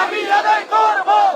দাবি আদায় করব।